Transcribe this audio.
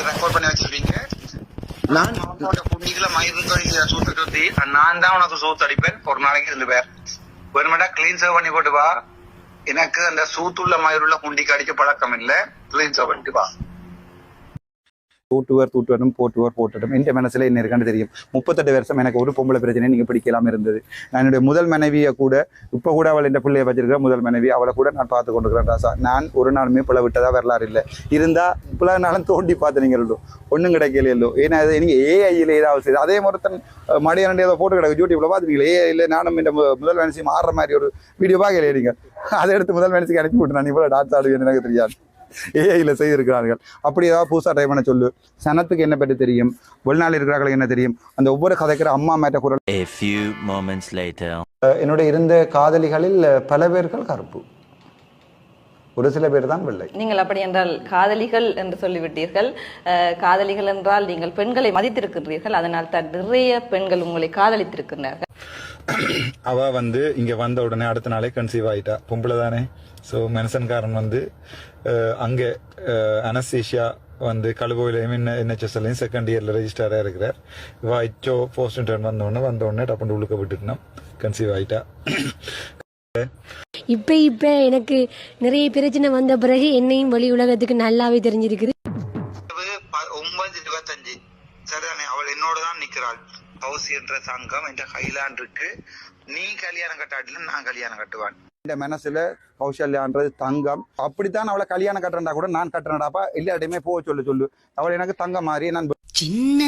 Record பண்ணி வச்சிருக்கீங்க? நான்? புண்ணிகளை மயிறு சூத்து சுத்தி நான் தான் உனக்கு சூத்து அடிப்பேன். ஒரு நாளைக்கு ரெண்டு பேர். வேணுமெண்டா கிளீன் சேவ் பண்ணி போட்டு வா. எனக்கு அந்த சூத்துள்ள மயிருள்ள குண்டிக்கு அடிக்க பழக்கம் இல்ல. கிளீன் சேவ் பண்ணிட்டு வா. தூட்டுவர் தூட்டுவரும் போட்டுவர் போட்டுட்டும் என் மனசில் என்ன இருக்கான்னு தெரியும். முப்பத்தெட்டு வருஷம் எனக்கு ஒரு பொம்பளை பிரச்சனை நீங்கள் பிடிக்கலாம் இருந்தது. நான் என்னுடைய முதல் மனைவியை கூட இப்போ கூட அவள் என் பிள்ளையை வச்சிருக்கிற முதல் மனைவி அவளை கூட நான் பார்த்து கொண்டிருக்கிறேன் ராசா. நான் ஒரு நாளுமே பிள்ளை விட்டதாக வரலாறு இல்லை. இருந்தால் பிள்ளை நாளும் தோண்டி பார்த்து நீங்க ஒன்றும் கிடைக்கலையோ ஏன்னா அது நீங்க ஏஐயில் ஏதாவது செய்யுது அதே ஒருத்தன் மடியானே ஏதோ போட்டு கிடக்கு யூடியூப்பில் பார்த்துருக்கீங்களா? ஏஐயில் நானும் இந்த முதல் மனசையும் மாறுற மாதிரி ஒரு வீடியோ பார்க்கலையே நீங்கள் அதை எடுத்து முதல் மனசுக்கு அனுப்பி விட்டு நான் இவ்வளோ டான்ஸ் ஆடுவேன் எனக்கு தெரியாது. ஏஐயில் செய்திருக்கிறார்கள். அப்படி ஏதாவது புதுசாக ட்ரை பண்ண சொல்லு. சனத்துக்கு என்ன பற்றி தெரியும்? வெளிநாள் இருக்கிறார்களுக்கு என்ன தெரியும்? அந்த ஒவ்வொரு கதைக்கிற அம்மா மேட்ட குரல். A few moments later. அஹ் என்னுடைய இருந்த காதலிகளில் பல பேர்கள் கருப்பு. ஒரு சில பேர் தான் வெள்ளை. நீங்கள் அப்படி என்றால் காதலிகள் என்று சொல்லிவிட்டீர்கள். காதலிகள் என்றால் நீங்கள் பெண்களை மதித்திருக்கின்றீர்கள். அதனால் தான் நிறைய பெண்கள் உங்களை காதலித்திருக்கின்றார்கள். அவ வந்து இங்க வந்த உடனே அடுத்த நாளே கன்சீவ் ஆயிட்டா. பொம்பளை தானே. ஸோ மென்சன்காரன் வந்து அங்கே அனஸ்தீஷியா வந்து கழுவோயிலையும் என்ன என்ஹெச்எஸ்லையும் செகண்ட் இயர்ல ரெஜிஸ்டராக இருக்கிறார். இவா இச்சோ போஸ்ட் இன்டர்ன் வந்த உடனே வந்த உடனே டப்புண்டு உள்ளுக்க விட்டுட்டோம் கன்சீவ் ஆயிட்டா. இப்ப இப்ப எனக்கு நிறைய பிரச்சனை வந்த பிறகு என்னையும் வெளி உலகத்துக்கு நல்லாவே தெரிஞ்சிருக்குது. ஒன்பது இருபத்தஞ்சு. சரிதானே? அவள் என்னோட தான் நிக்கிறாள். ஹவுஸ் என்ற சங்கம் என்ற இருக்கு நீ கல்யாணம் கட்டாட்டில நான் கல்யாணம் கட்டுவான். இந்த மனசுல கௌசல்யான்றது தங்கம். அப்படித்தான் அவளை கல்யாணம் கட்டுறா கூட நான் கட்டுறேன்டாப்பா. எல்லாட்டையுமே போக சொல்லு சொல்லு. அவள் எனக்கு தங்கம் மாதிரி நான் சின்ன